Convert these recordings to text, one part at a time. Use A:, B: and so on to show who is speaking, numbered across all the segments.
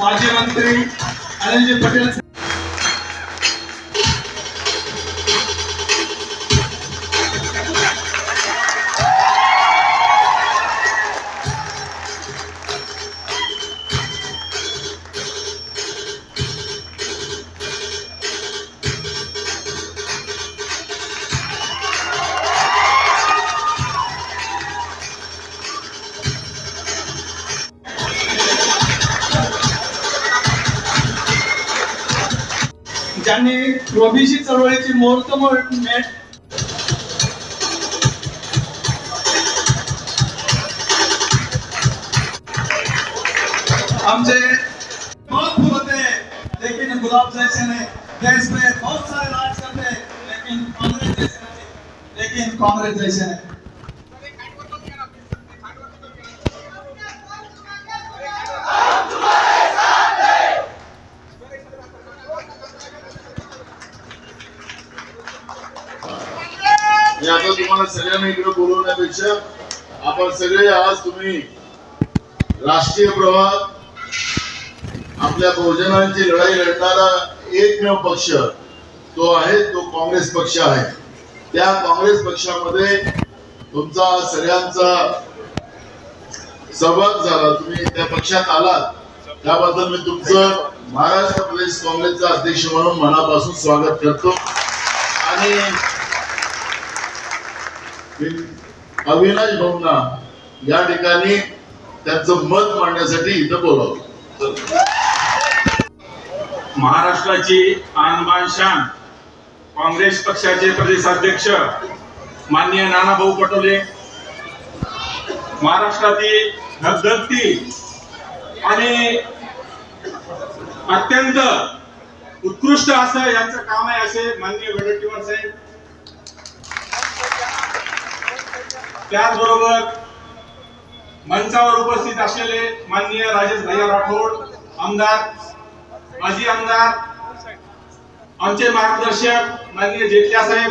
A: माजी मंत्री अनिलजी पटेल आणि ओबीसी चळवळीची मुहूर्त मेढ हमसे बहुत फूल होते लेकिन गुलाब जैसे नहीं। देश में बहुत सारे राज करते लेकिन कांग्रेस जैसे लेकिन कांग्रेस जैसे नहीं।
B: सगळ्यांना इकडे बोलवण्यापेक्षा आपण सगळे आज तुम्ही राष्ट्रीय प्रवाह आपल्या बहुजनांची लढाई लढणारा एकमेव पक्ष तो आहे तो काँग्रेस पक्ष आहे. त्या काँग्रेस पक्षामध्ये तुमचा सगळ्यांचा सहभाग झाला. तुम्ही त्या पक्षात आलात. त्याबद्दल मी तुमचं महाराष्ट्र प्रदेश काँग्रेसचा अध्यक्ष म्हणून मनापासून स्वागत करतो. आणि अविनाश भाऊंना या ठिकाणी त्यांचं मत मांडण्यासाठी इथं बोलावलं.
C: महाराष्ट्राची आणबान शान काँग्रेस पक्षाचे प्रदेशाध्यक्ष माननीय नानाभाऊ पटोले महाराष्ट्रातील धगधगती आणि अत्यंत उत्कृष्ट असं यांचं काम आहे असे माननीय वडेट्टीवार साहेब. त्याचबरोबर मंचावर उपस्थित असलेले माननीय राजेश भैया राठोड आमदार माजी आमदार आमचे मार्गदर्शक माननीय जेटल्या साहेब.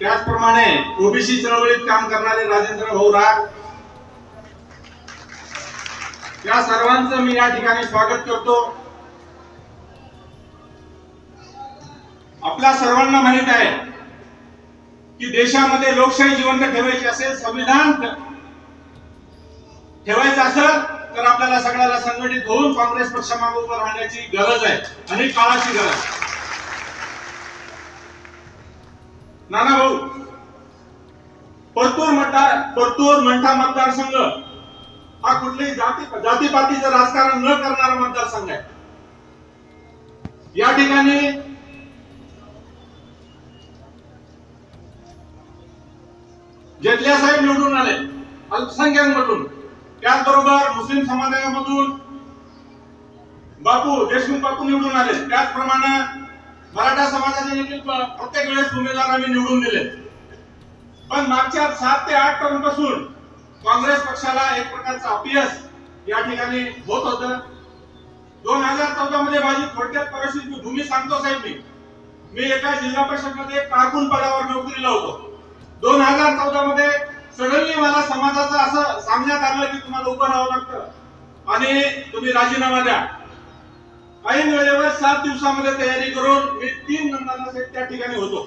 C: त्याचप्रमाणे ओबीसी चळवळीत काम करणारे राजेंद्र भाऊ राग. या सर्वांचं मी या ठिकाणी स्वागत करतो. आपल्या सर्वांना माहीत आहे की देशामध्ये लोकशाही जिवंत ठेवायची असेल संविधान ठेवायचं असेल तर आपल्याला सगळ्याला संघटित होऊन काँग्रेस पक्षामागे उभं राहण्याची गरज आहे आणि काळाची गरज नाना भाऊ परतूर मतदार परतूर मंठा मतदारसंघ हा कुठल्याही जाती जातीपातीचं राजकारण न करणारा मतदारसंघ आहे. या ठिकाणी जेटल्या साहेब निवडून आले. अल्पसंख्याकमधून त्याचबरोबर मुस्लिम समाजामधून बापू देशमुख बापू निवडून आले. त्याचप्रमाणे मराठा समाजाचे देखील प्रत्येक वेळेस उमेदवार आम्ही निवडून दिले. पण मागच्या सात ते आठ टर्मपासून काँग्रेस पक्षाला एक प्रकारचा अपयश या ठिकाणी होत होतं. दोन हजार चौदा मध्ये माझी थोडक्यात प्रवेश भूमी सांगतो साहेब मी. मी एका जिल्हा परिषदमध्ये कारकून पदावर नोकरीला होतो. दोन हजार चौदा मध्ये सडनली मला समाजाचं असं सांगण्यात आलं की तुम्हाला उभं राहावं लागतं. आणि तुम्ही राजीनामा द्या. ऐन वेळेवर सात दिवसामध्ये तयारी करून मी तीन नंदांना त्या ठिकाणी होतो.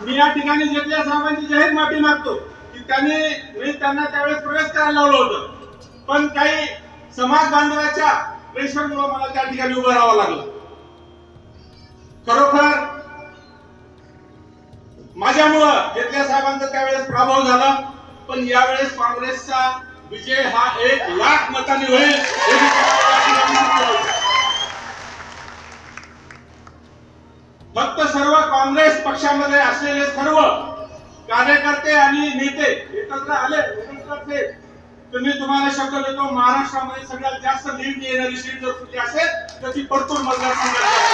C: मी या ठिकाणी घेतल्या साहेबांची जाहीर माफी मागतो की त्यांनी मी त्यांना त्यावेळेस प्रवेश करायला लावलं होतं. पण काही समाज बांधवाच्या प्रेशरमुळे मला त्या ठिकाणी उभं राहावं लागलं. खरोखर माझ्यामुळं जेतल्या साहेबांचा त्यावेळेस प्रभाव झाला पण यावेळेस काँग्रेसचा विजय हा एक लाख मतांनी होईल फक्त सर्व काँग्रेस पक्षामध्ये असलेले सर्व कार्यकर्ते आणि नेते एकत्र आले करते तर मी तुम्हाला शब्द देतो महाराष्ट्रामध्ये सगळ्यात जास्त लीड येणारी सीट जर तुझी असेल तर ती परतूर मतदारसंघात असेल.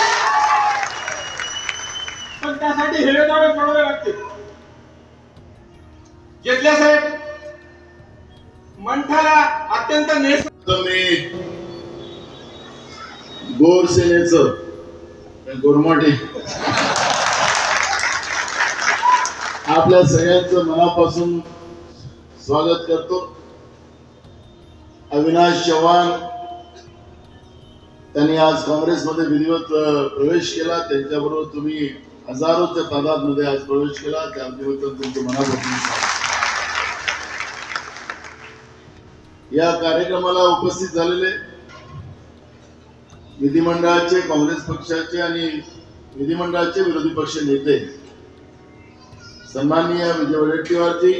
C: पण त्यासाठी हेवे दावे पडावे लागतील. जेटल्या साहेब मंठाला अत्यंत नेस
B: मी गोर सेनेच गोरमाटे. आपल्या सगळ्यांचं मनापासून स्वागत करतो. अविनाश चव्हाण त्यांनी आज काँग्रेसमध्ये विधिवत प्रवेश केला. त्यांच्याबरोबर तुम्ही हजारोच्या तादादमध्ये आज प्रवेश केला त्यानिमित्त तुमचं मनापासून या कार्यक्रमाला उपस्थित झालेले विधिमंडळाचे काँग्रेस पक्षाचे आणि विधिमंडळाचे विरोधी पक्ष नेते सन्माननीय विजय वडेट्टीवारजी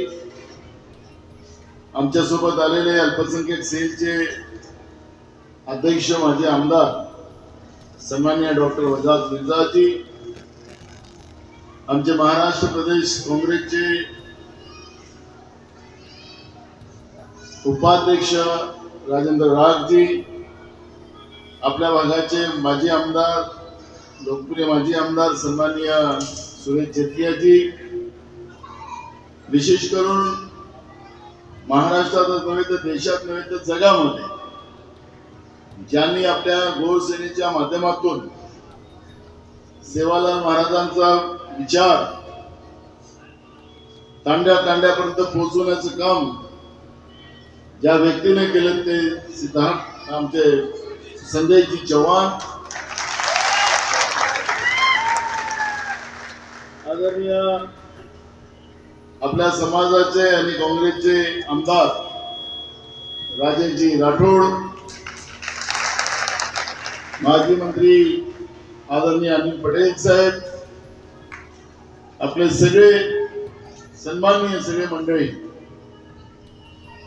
B: आमच्यासोबत आलेले अल्पसंख्याक सेलचे अध्यक्ष माझे आमदार सन्माननीय डॉक्टर वजाज मिर्जाजी आमचे महाराष्ट्र प्रदेश काँग्रेसचे उपाध्यक्ष राजेंद्र राजजी आपल्या भागाचे माजी आमदार लोकप्रिय माजी आमदार सन्माननीय सुरेश छेत्रियाजी विशेष करून महाराष्ट्रातच नव्हे तर देशात नव्हे तर जगामध्ये ज्यांनी आपल्या गोसेनेच्या माध्यमातून सेवालाल महाराजांचा विचार. तांड्या तांड्यापर्यंत पोहोचवण्याचं काम ज्या व्यक्तीने केलं ते सिद्धार्थ आमचे संजयजी चव्हाण. आदरणीय आपल्या समाजाचे आणि काँग्रेसचे आमदार राजेशजी राठोड माजी मंत्री आदरणीय अनिल पटेल साहेब आपले सगळे सन्माननीय सगळे मंडळी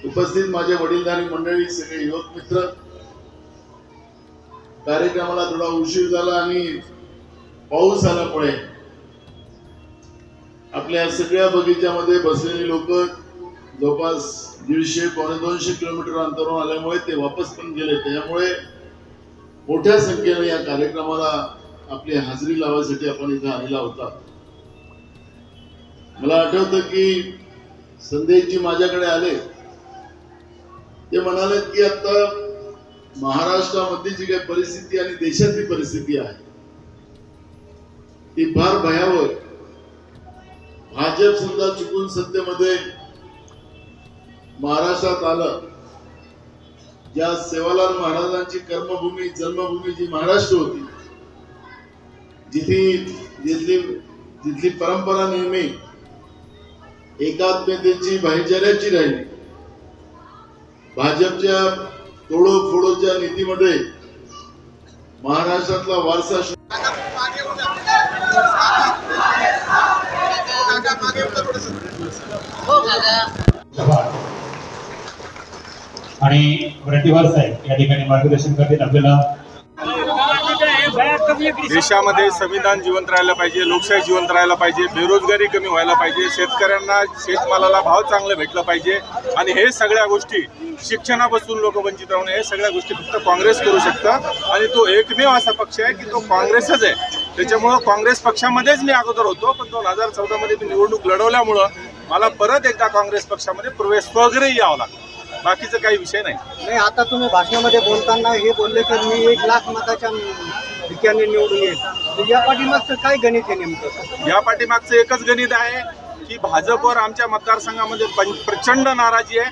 B: उपस्थित माझे वडीलधारी मंडळी सगळे युवक मित्र कार्यक्रमाला थोडा उशीर झाला आणि पाऊस आल्यामुळे आपल्या सगळ्या बगीच्यामध्ये बसलेली लोक जवळपास दीडशे पावणे दोनशे किलोमीटर अंतरावर आल्यामुळे ते वापस पण गेले. त्यामुळे मोठ्या संख्येने या कार्यक्रमाला आपली हाजरी लावायसाठी आपण इथे आलेला होता. मला आठवतं की संदेशजी माझ्याकडे आले. ते म्हणाले की आता महाराष्ट्रामध्ये जी काही परिस्थिती आणि देशातली परिस्थिती आहे ती फार भयावह. भाजप सुद्धा चुकून सत्तेमध्ये महाराष्ट्रात आलं. ज्या सेवालाल महाराजांची कर्मभूमी जन्मभूमी जी महाराष्ट्र होती जिथे जिथली जिथली परंपरा नेहमी एकात्मतेची भाईचाऱ्याची राहिली. भाजपच्या तोडो फोडोच्या नीतीमध्ये महाराष्ट्रातला वारसा
D: आणि वरटीवार साहेब या ठिकाणी मार्गदर्शन करतील आपल्याला
C: देशामध्ये संविधान जिवंत राहायला पाहिजे लोकशाही जिवंत राहायला पाहिजे बेरोजगारी कमी व्हायला पाहिजे शेतकऱ्यांना शेतमालाला भाव चांगले भेटलं पाहिजे. आणि हे सगळ्या गोष्टी शिक्षणापासून लोक वंचित राहून हे सगळ्या गोष्टी फक्त काँग्रेस करू शकतं. आणि तो एकमेव असा पक्ष आहे की तो काँग्रेसच आहे. त्याच्यामुळं काँग्रेस पक्षामध्येच मी अगोदर होतो पण दोन हजार चौदामध्ये मी निवडणूक लढवल्यामुळं मला परत एकदा काँग्रेस पक्षामध्ये प्रवेश वगैरे यावं लागलं. बाकीचं काही विषय नाही.
E: नाही आता तुम्ही भाषणामध्ये बोलताना हे बोलले तर मी एक लाख मताच्या ठिकाणी निवडून येईल. तर या पाठीमागचं काय गणित आहे नेमकं?
C: या पाठीमागचं एकच गणित आहे की भाजपवर आमच्या मतदारसंघामध्ये प्रचंड नाराजी आहे.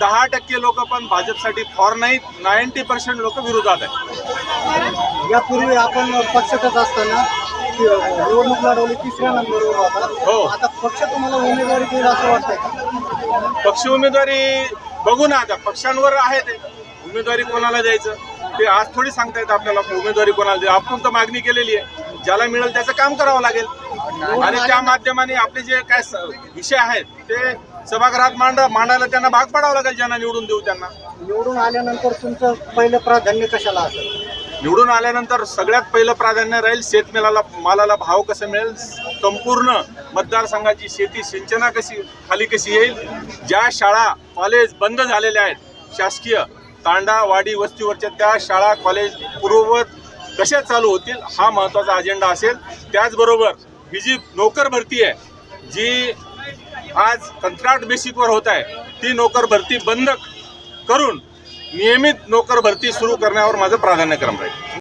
C: दहा टक्के लोक पण भाजपसाठी फॉर नाहीत. नाईन्टी पर्सेंट लोक विरोधात आहे
E: यापूर्वी आपण पक्षातच असताना ती निवडणूक लढवली तिसऱ्या नंबरवर
C: हो.
E: होता आता पक्ष तुम्हाला उमेदवारी देईल असं वाटतंय का?
C: पक्ष उमेदवारी बघू ना आता. पक्षांवर आहे ते. उमेदवारी कोणाला द्यायचं? ते आज थोडी सांगता येतं आपल्याला उमेदवारी कोणाला आपण तर मागणी केलेली आहे. ज्याला मिळेल त्याचं काम करावं लागेल. आणि त्या माध्यमाने आपले जे काय विषय आहेत ते सभागृहात मांड मांडायला त्यांना भाग पाडावं लागेल ज्यांना निवडून देऊ त्यांना.
E: निवडून आल्यानंतर तुमचं पहिलं प्राधान्य कशाला असेल?
C: निवडून आल्यानंतर सगळ्यात पहिलं प्राधान्य राहील शेतमेलाला मालाला भाव कसं मिळेल संपूर्ण मतदारसंघाची शेती सिंचना कशी खाली कशी येईल ज्या शाळा कॉलेज बंद झालेल्या आहेत शासकीय तांडा वाडी वस्तीवरच्या त्या शाळा कॉलेज पूर्ववत कशा चालू होतील हा महत्त्वाचा अजेंडा असेल. त्याचबरोबर ही जी नोकर भरती आहे जी आज कंत्राट बेसिकवर होत आहे ती नोकर भरती बंद करून नियमित नोकर भरती सुरू करण्यावर माझं प्राधान्यक्रम राहील.